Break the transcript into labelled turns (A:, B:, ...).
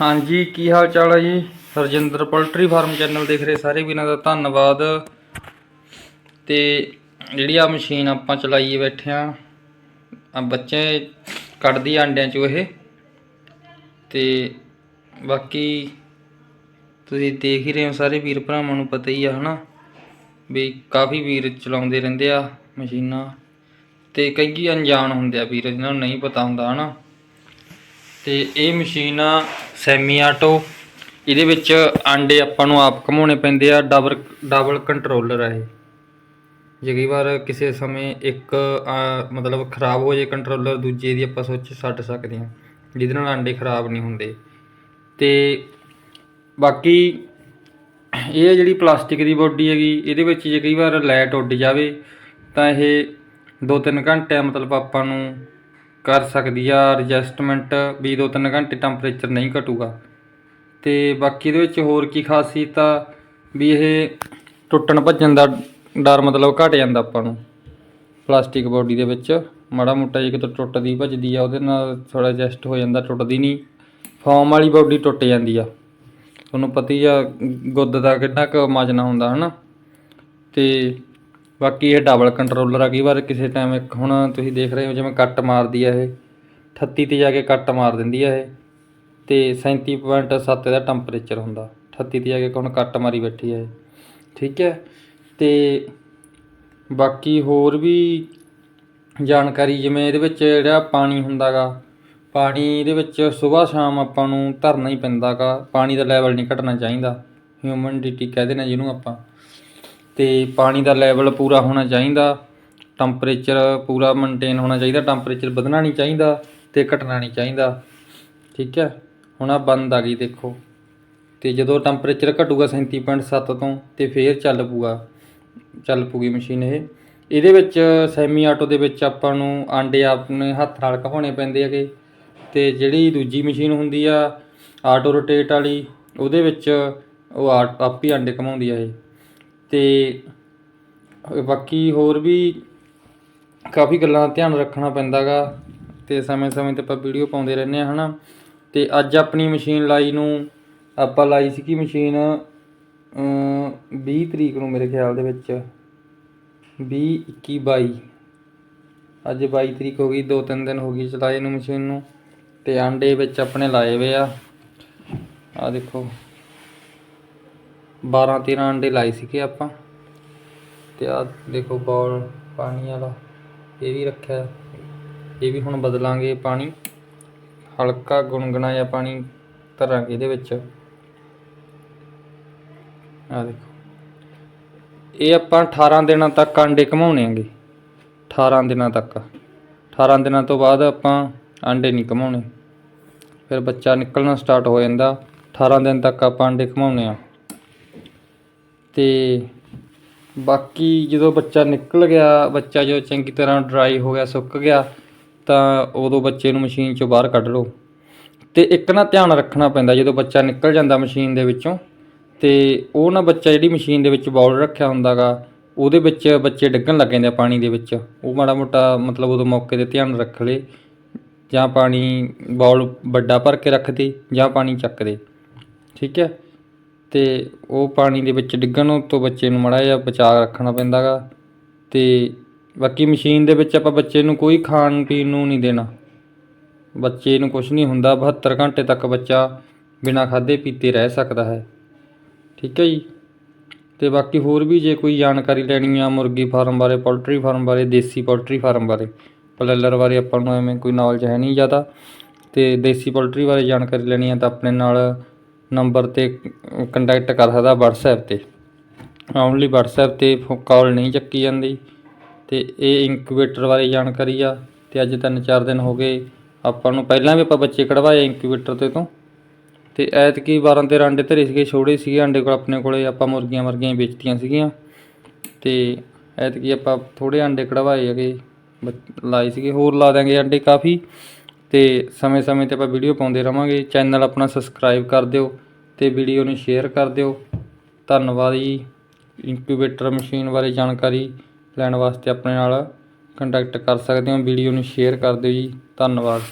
A: ਹਾਂਜੀ, ਕੀ ਹਾਲ ਚਾਲ ਹੈ ਜੀ? ਹਰਜਿੰਦਰ ਪੋਲਟਰੀ ਫਾਰਮ ਚੈਨਲ ਦੇਖ ਰਹੇ ਸਾਰੇ ਵੀਰਾਂ ਦਾ ਧੰਨਵਾਦ। ਤੇ ਜਿਹੜੀ ਆ ਮਸ਼ੀਨ ਆਪਾਂ ਚਲਾਈਏ ਬੈਠੇ ਆ ਆ ਬੱਚੇ ਕੱਢਦੀ ਆ ਅੰਡਿਆਂ ਚੋਂ ਇਹ। ਤੇ ਬਾਕੀ ਤੁਸੀਂ ਦੇਖ ਹੀ ਰਹੇ ਹੋ, ਸਾਰੇ ਵੀਰ ਭਰਾਵਾਂ ਨੂੰ ਪਤਾ ਹੀ ਆ, ਹਨਾ? ਵੀ ਕਾਫੀ ਵੀਰ ਚਲਾਉਂਦੇ ਰਹਿੰਦੇ ਆ ਮਸ਼ੀਨਾਂ। ਤੇ ਕਈ ਅਣਜਾਣ ਹੁੰਦੇ ਆ ਵੀਰ ਜਿਹਨਾਂ ਨੂੰ ਨਹੀਂ ਪਤਾ ਹੁੰਦਾ, ਹਨਾ? ਤੇ ਇਹ ਮਸ਼ੀਨ ਆ ਸੈਮੀ ਆਟੋ। ਇਹਦੇ ਵਿੱਚ ਆਂਡੇ ਆਪਾਂ ਨੂੰ ਆਪ ਘਮਾਉਣੇ ਪੈਂਦੇ ਆ, ਡਬਲ ਡਬਲ ਕੰਟਰੋਲਰ ਆ ਇਹ। ਜੇ ਕਈ ਵਾਰ ਕਿਸੇ ਸਮੇਂ ਇੱਕ ਮਤਲਬ ਖਰਾਬ ਹੋ ਜੇ ਕੰਟਰੋਲਰ, ਦੂਜੇ ਦੀ ਆਪਾਂ ਸੋਚ ਛੱਡ ਸਕਦੇ ਹਾਂ ਜਿਹਦੇ ਨਾਲ ਆਂਡੇ ਖਰਾਬ ਨਹੀਂ ਹੁੰਦੇ। ਤੇ ਬਾਕੀ ਇਹ ਜਿਹੜੀ ਪਲਾਸਟਿਕ ਦੀ ਬੋਡੀ ਹੈਗੀ, ਇਹਦੇ ਵਿੱਚ ਜੇ ਕਈ ਵਾਰ ਲਾਈਟ ਉੱਡ ਜਾਵੇ, ਤਾਂ ਇਹ 2-3 ਘੰਟੇ ਮਤਲਬ ਆਪਾਂ ਨੂੰ ਕਰ ਸਕਦੀ ਆ ਐਡਜਸਟਮੈਂਟ ਵੀ 2-3 ਘੰਟੇ ਟੈਂਪਰੇਚਰ ਨਹੀਂ ਘਟੂਗਾ। ਤੇ ਬਾਕੀ ਇਹਦੇ ਵਿੱਚ ਹੋਰ ਕੀ ਖਾਸੀਅਤ ਆ ਵੀ ਇਹ ਟੁੱਟਣ ਭੱਜਣ ਦਾ ਡਰ ਮਤਲਬ ਘਟ ਜਾਂਦਾ ਆਪਾਂ ਨੂੰ। ਪਲਾਸਟਿਕ ਬੋਡੀ ਦੇ ਵਿੱਚ ਮਾੜਾ ਮੋਟਾ ਜੇ ਕਿਤੇ ਟੁੱਟਦੀ ਭੱਜਦੀ ਆ, ਉਹਦੇ ਨਾਲ ਥੋੜਾ ਐਡਜਸਟ ਹੋ ਜਾਂਦਾ, ਟੁੱਟਦੀ ਨਹੀਂ। ਫੋਮ ਵਾਲੀ ਬੋਡੀ ਟੁੱਟ ਜਾਂਦੀ ਆ। ਤੁਹਾਨੂੰ ਪਤਾ ਹੀ ਆ, ਗੁੱਦ ਦਾ ਕਿੰਨਾ ਕੁ ਮਾਜਨਾ ਹੁੰਦਾ, ਹਨਾ? ਤੇ ਬਾਕੀ ਇਹ ਡਬਲ ਕੰਟਰੋਲਰ ਆ, ਕਈ ਵਾਰ ਕਿਸੇ ਟਾਈਮ ਇੱਕ ਹੁਣ ਤੁਸੀਂ ਦੇਖ ਰਹੇ ਹੋ ਜਿਵੇਂ ਕੱਟ ਮਾਰਦੀ ਆ ਇਹ 38 ਤੇ ਜਾ ਕੇ ਕੱਟ ਮਾਰ ਦਿੰਦੀ ਆ ਇਹ, ਤੇ 37.7 ਦਾ ਟੈਂਪਰੇਚਰ ਹੁੰਦਾ 38 ਤੇ ਜਾ ਕੇ ਹੁਣ ਕੱਟ ਮਾਰੀ ਬੈਠੀ ਆ ਇਹ, ਠੀਕ ਹੈ? ਤੇ ਬਾਕੀ ਹੋਰ ਵੀ ਜਾਣਕਾਰੀ, ਜਿਵੇਂ ਇਹਦੇ ਵਿੱਚ ਜਿਹੜਾ ਪਾਣੀ ਹੁੰਦਾਗਾ, ਪਾਣੀ ਇਹਦੇ ਵਿੱਚ ਸਵੇਰ ਸ਼ਾਮ ਆਪਾਂ ਨੂੰ ਧਰਨਾ ਹੀ ਪੈਂਦਾਗਾ, ਪਾਣੀ ਦਾ ਲੈਵਲ ਨਹੀਂ ਘਟਣਾ ਚਾਹੀਦਾ ਹਿਊਮਿਡਿਟੀ ਕਹਿ ਦੇਣਾ ਜਿਹਨੂੰ ਆਪਾਂ। ਤੇ ਪਾਣੀ ਦਾ ਲੈਵਲ ਪੂਰਾ ਹੋਣਾ ਚਾਹੀਦਾ ਟੈਂਪਰੇਚਰ ਪੂਰਾ ਮੇਨਟੇਨ ਹੋਣਾ ਚਾਹੀਦਾ ਟੈਂਪਰੇਚਰ ਵਧਣਾ ਨਹੀਂ ਚਾਹੀਦਾ ਤੇ ਘਟਣਾ ਨਹੀਂ ਚਾਹੀਦਾ। ਠੀਕ ਹੈ? ਹੁਣ ਆ ਬੰਦ ਆ ਗਈ ਦੇਖੋ। ਤੇ ਜਦੋਂ ਟੈਂਪਰੇਚਰ ਘਟੂਗਾ 37.7 ਤੋਂ ਤੇ ਫੇਰ ਚੱਲ ਪੂਗਾ, ਚੱਲ ਪੂਗੀ ਮਸ਼ੀਨ ਇਹ। ਇਹਦੇ ਵਿੱਚ ਸੈਮੀ ਆਟੋ ਦੇ ਵਿੱਚ ਆਪਾਂ ਨੂੰ ਆਂਡੇ ਆਪਣੇ ਹੱਥ ਨਾਲ ਘਹਾਉਣੇ ਪੈਂਦੇ ਹੈਗੇ। ਤੇ ਜਿਹੜੀ ਦੂਜੀ ਮਸ਼ੀਨ ਹੁੰਦੀ ਆ ਆਟੋ ਰੋਟੇਟ ਵਾਲੀ, ਉਹਦੇ ਵਿੱਚ ਉਹ ਆ- ਆਪ ਹੀ ਆਂਡੇ ਘਮਾਉਂਦੀ ਆ ਇਹ। ਅਤੇ ਬਾਕੀ ਹੋਰ ਵੀ ਕਾਫੀ ਗੱਲਾਂ ਦਾ ਧਿਆਨ ਰੱਖਣਾ ਪੈਂਦਾ ਗਾ ਅਤੇ ਸਮੇਂ-ਸਮੇਂ ਤੇ ਆਪਾਂ ਵੀਡੀਓ ਪਾਉਂਦੇ ਰਹਿੰਦੇ ਹਾਂ ਹੈ ਨਾ ਅਤੇ ਅੱਜ ਆਪਣੀ ਮਸ਼ੀਨ ਲਾਈ ਨੂੰ ਆਪਾਂ ਲਾਈ ਸੀਗੀ ਮਸ਼ੀਨ? ਵੀਹ ਤਰੀਕ ਨੂੰ ਮੇਰੇ ਖਿਆਲ ਦੇ ਵਿੱਚ। ਵੀਹ, ਇੱਕੀ, ਬਾਈ। ਅੱਜ ਬਾਈ ਤਰੀਕ ਹੋ ਗਈ ਦੋ ਤਿੰਨ ਦਿਨ ਹੋ ਗਈ ਚਲਾਏ ਨੂੰ ਮਸ਼ੀਨ ਨੂੰ ਤੇ ਆਂਡੇ ਵਿੱਚ ਆਪਣੇ ਲਾਏ ਹੋਏ ਆ। ਆ ਦੇਖੋ। 12 13 ਅੰਡੇ ਲਾਏ ਸੀਗੇ ਆਪਾਂ। ਤੇ ਆ ਦੇਖੋ ਬੌਲ ਪਾਣੀ ਵਾਲਾ, ਇਹ ਵੀ ਰੱਖਿਆ। ਇਹ ਵੀ ਹੁਣ ਬਦਲਾਂਗੇ ਪਾਣੀ। ਹਲਕਾ ਗੁਨਗੁਣਾ ਜਿਹਾ ਪਾਣੀ ਧਰਾਂਗੇ ਇਹਦੇ ਵਿੱਚ। ਆ ਦੇਖੋ। ਇਹ ਆਪਾਂ 18 ਦਿਨਾਂ ਤੱਕ ਆਂਡੇ ਘਮਾਉਣੇ ਆਂਗੇ 18 ਦਿਨਾਂ ਤੱਕ। 18 ਦਿਨਾਂ ਤੋਂ ਬਾਅਦ ਆਪਾਂ ਆਂਡੇ ਨਹੀਂ ਘਮਾਉਣੇ। ਫਿਰ ਬੱਚਾ ਨਿਕਲਣਾ ਸਟਾਰਟ ਹੋ ਜਾਂਦਾ। 18 ਦਿਨ ਤੱਕ ਆਪਾਂ ਆਂਡੇ ਘਮਾਉਣੇ ਆ। ਤੇ ਬਾਕੀ ਜਦੋਂ ਬੱਚਾ ਨਿਕਲ ਗਿਆ, ਬੱਚਾ ਜਦੋਂ ਚੰਗੀ ਤਰ੍ਹਾਂ ਡਰਾਈ ਹੋ ਗਿਆ, ਸੁੱਕ ਗਿਆ, ਤਾਂ ਉਦੋਂ ਬੱਚੇ ਨੂੰ ਮਸ਼ੀਨ ਚੋਂ ਬਾਹਰ ਕੱਢ ਲਓ। ਅਤੇ ਇੱਕ ਨਾ ਧਿਆਨ ਰੱਖਣਾ ਪੈਂਦਾ ਜਦੋਂ ਬੱਚਾ ਨਿਕਲ ਜਾਂਦਾ ਮਸ਼ੀਨ ਦੇ ਵਿੱਚੋਂ, ਤੇ ਉਹ ਨਾ ਬੱਚਾ ਜਿਹੜੀ ਮਸ਼ੀਨ ਦੇ ਵਿੱਚ ਬਾਉਲ ਰੱਖਿਆ ਹੁੰਦਾ ਗਾ ਉਹਦੇ ਵਿੱਚ ਬੱਚੇ ਡਿੱਗਣ ਲੱਗ ਜਾਂਦੇ ਆ ਪਾਣੀ ਦੇ ਵਿੱਚ। ਉਹ ਮਾੜਾ ਮੋਟਾ ਮਤਲਬ ਉਦੋਂ ਮੌਕੇ ਤੇ ਧਿਆਨ ਰੱਖ ਲਏ ਜਾਂ ਪਾਣੀ ਬਾਉਲ ਵੱਡਾ ਭਰ ਕੇ ਰੱਖ ਦੇ, ਜਾਂ ਪਾਣੀ ਚੱਕ ਦੇ। ਠੀਕ ਹੈ? ਅਤੇ ਉਹ ਪਾਣੀ ਦੇ ਵਿੱਚ ਡਿੱਗਣ ਤੋਂ ਬੱਚੇ ਨੂੰ ਮਾੜਾ ਜਿਹਾ ਬਚਾਅ ਰੱਖਣਾ ਪੈਂਦਾ ਗਾ ਅਤੇ ਬਾਕੀ ਮਸ਼ੀਨ ਦੇ ਵਿੱਚ ਆਪਾਂ ਬੱਚੇ ਨੂੰ ਕੋਈ ਖਾਣ ਪੀਣ ਨੂੰ ਨਹੀਂ ਦੇਣਾ। ਬੱਚੇ ਨੂੰ ਕੁਛ ਨਹੀਂ ਹੁੰਦਾ 72 ਘੰਟੇ ਤੱਕ ਬੱਚਾ ਬਿਨਾਂ ਖਾਧੇ ਪੀਤੇ ਰਹਿ ਸਕਦਾ ਹੈ। ਠੀਕ ਹੈ ਜੀ? ਅਤੇ ਬਾਕੀ ਹੋਰ ਵੀ ਜੇ ਕੋਈ ਜਾਣਕਾਰੀ ਲੈਣੀ ਆ ਮੁਰਗੀ ਫਾਰਮ ਬਾਰੇ, ਪੋਲਟਰੀ ਫਾਰਮ ਬਾਰੇ, ਦੇਸੀ ਪੋਲਟਰੀ ਫਾਰਮ ਬਾਰੇ, ਪਲੈਲਰ ਬਾਰੇ ਆਪਾਂ ਨੂੰ ਐਵੇਂ ਕੋਈ ਨੌਲੇਜ ਹੈ ਨਹੀਂ ਜ਼ਿਆਦਾ। ਅਤੇ ਦੇਸੀ ਪੋਲਟਰੀ ਬਾਰੇ ਜਾਣਕਾਰੀ ਲੈਣੀ ਆ ਤਾਂ ਆਪਣੇ ਨਾਲ ਨੰਬਰ ਤੇ ਕੰਟੈਕਟ ਕਰ ਸਕਦਾ WhatsApp ਤੇ। ਓਨਲੀ WhatsApp ਤੇ ਕਾਲ ਨਹੀਂ ਚੱਕੀ ਜਾਂਦੀ। ਤੇ ਇਹ ਇਨਕੂਬੇਟਰ ਬਾਰੇ ਜਾਣਕਾਰੀ ਆ। ਤੇ ਅੱਜ ਤਿੰਨ ਚਾਰ ਦਿਨ ਹੋ ਗਏ। ਆਪਾਂ ਨੂੰ ਪਹਿਲਾਂ ਵੀ ਆਪਾਂ ਬੱਚੇ ਕਢਵਾਏ ਇਨਕੂਬੇਟਰ ਤੇ ਤੋਂ। ਤੇ ਐਤਕੀ 12 13 ਅੰਡੇ ਧਰੇ ਸੀਗੇ ਛੋੜੇ ਸੀਗੇ। ਅੰਡੇ ਕੋਲ ਆਪਣੇ ਕੋਲੇ ਆਪਾਂ ਮੁਰਗੀਆਂ ਵਰਗੀਆਂ ਵੇਚਤੀਆਂ ਸੀਗੀਆਂ। ਤੇ ਐਤਕੀ ਆਪਾਂ ਥੋੜੇ ਅੰਡੇ ਕਢਵਾਏ ਹੈਗੇ। ਬੱਚ- ਲਾਏ ਸੀਗੇ। ਹੋਰ ਲਾ ਦਾਂਗੇ ਅੰਡੇ ਕਾਫੀ। ਅਤੇ ਸਮੇਂ-ਸਮੇਂ ਤੇ ਆਪਾਂ ਵੀਡੀਓ ਪਾਉਂਦੇ ਰਹਾਂਗੇ ਚੈਨਲ ਆਪਣਾ ਸਬਸਕ੍ਰਾਈਬ ਕਰ ਦਿਓ ਅਤੇ ਵੀਡੀਓ ਨੂੰ ਸ਼ੇਅਰ ਕਰ ਦਿਓ। ਧੰਨਵਾਦ ਜੀ। ਇਨਕੂਬੇਟਰ ਮਸ਼ੀਨ ਬਾਰੇ ਜਾਣਕਾਰੀ ਲੈਣ ਵਾਸਤੇ ਆਪਣੇ ਨਾਲ ਕੰਟੈਕਟ ਕਰ ਸਕਦੇ ਹੋ। ਵੀਡੀਓ ਨੂੰ ਸ਼ੇਅਰ ਕਰ ਦਿਓ ਜੀ। ਧੰਨਵਾਦ।